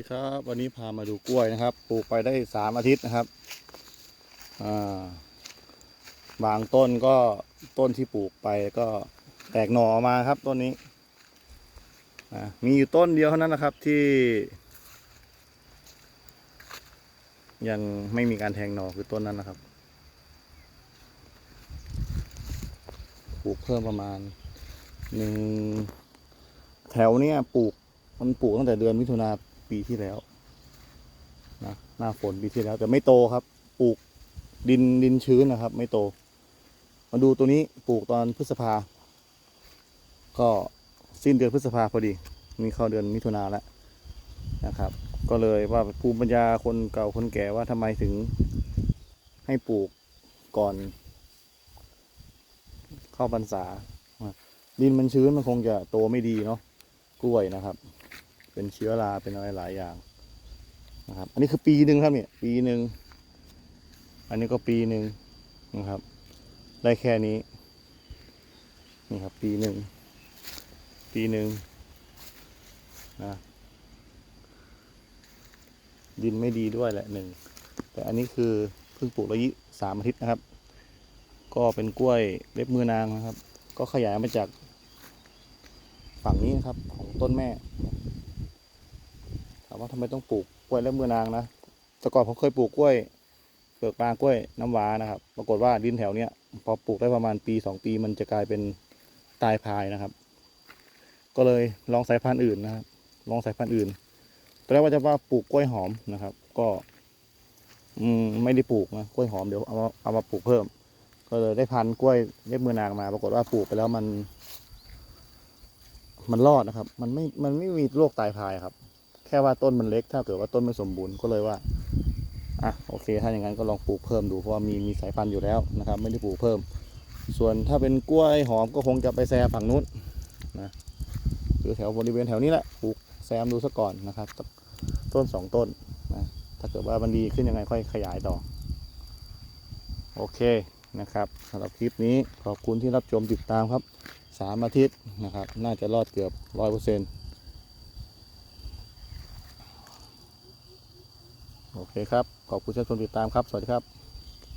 ดีครับวันนี้พามาดูกล้วยนะครับ ปลูกไปได้สามอาทิตย์นะครับบางต้นก็ต้นที่ปลูกไปก็แตกหน่ออมาครับต้นนี้มีอยู่ต้นเดียวเท่านั้นนะครับที่ ยังไม่มีการแทงหน่อคือต้นนั้นนะครับปลูกเพิ่มประมาณหนึ่งแถวเนี้ยปลูกมันปลูกตั้งแต่เดือนมิถุนา ปีที่แล้วนะหน้าฝนปีที่แล้ว แต่ไม่โตครับ ปลูกดินดินชื้นนะครับ ไม่โต มาดูตัวนี้ปลูกตอนพฤษภา ก็สิ้นเดือนพฤษภาพอดีมีเข้าเดือนมิถุนาแล้วนะครับ ก็เลยว่าภูมิปัญญาคนเก่าคนแก่ว่าทำไมถึงให้ปลูกก่อน เข้าพรรษา ดินมันชื้นมันคงจะโตไม่ดีเนาะกล้วยนะครับ เป็นเชื้อราเป็นอะไรหลายอย่างนะครับ อันนี้คือปีหนึ่งครับเนี่ย ปีหนึ่งอันนี้ก็ปีหนึ่งนะครับ ได้แค่นี้ นี่ครับ ปีหนึ่งปีหนึ่งนะดินไม่ดีด้วยแหละหนึ่งแต่อันนี้คือเพิ่งปลูกระยะสามอาทิตย์นะครับ ก็เป็นกล้วยเล็บมือนางนะครับ ก็ขยายมาจากฝั่งนี้นะครับของต้นแม่ ว่าทำไมต้องปลูกกล้วยเล็บมือนางนะแต่ก่อนผมเคยปลูกกล้วยเปลือกปลากล้วยน้ำว้านะครับ ปรากฏว่าดินแถวเนี้ยพอปลูกได้ประมาณปีสองปีมันจะกลายเป็นตายพายนะครับ ก็เลยลองสายพันธุ์อื่นนะครับ ลองสายพันธุ์อื่นตอนแรกว่าจะว่าปลูกกล้วยหอมนะครับ ก็ อืมไม่ได้ปลูกนะกล้วยหอมเดี๋ยวเอามาเอามาปลูกเพิ่ม ก็เลยได้พันธุ์กล้วยเล็บมือนางมา ปรากฏว่าปลูกไปแล้วมัน มันรอดนะครับ มันไม่ มันไม่มีโรคตายพายครับ แค่ว่าต้นมันเล็ก ถ้าเกิดว่าต้นไม่สมบูรณ์ก็เลยว่าอะโอเค ถ้าอย่างนั้นก็ลองปลูกเพิ่มดูเพราะว่ามีมีสายพันธุ์อยู่แล้วนะครับ ไม่ได้ปลูกเพิ่ม ส่วนถ้าเป็นกล้วยหอมก็คงจะไปแซมฝั่งนู้นนะคือแถวบริเวณแถวนี้แหละปลูกแซมดูซะก่อนนะครับ ต้นสองต้นนะถ้าเกิดว่ามันดีขึ้นยังไงค่อยขยายต่อ โอเคนะครับสำหรับคลิปนี้ขอบคุณที่รับชมติดตามครับสามอาทิตย์นะครับ น่าจะรอดเกือบร้อยเปอร์เซ็นต์ โอเคครับ ขอบคุณที่รับชมติดตามครับ สวัสดีครับ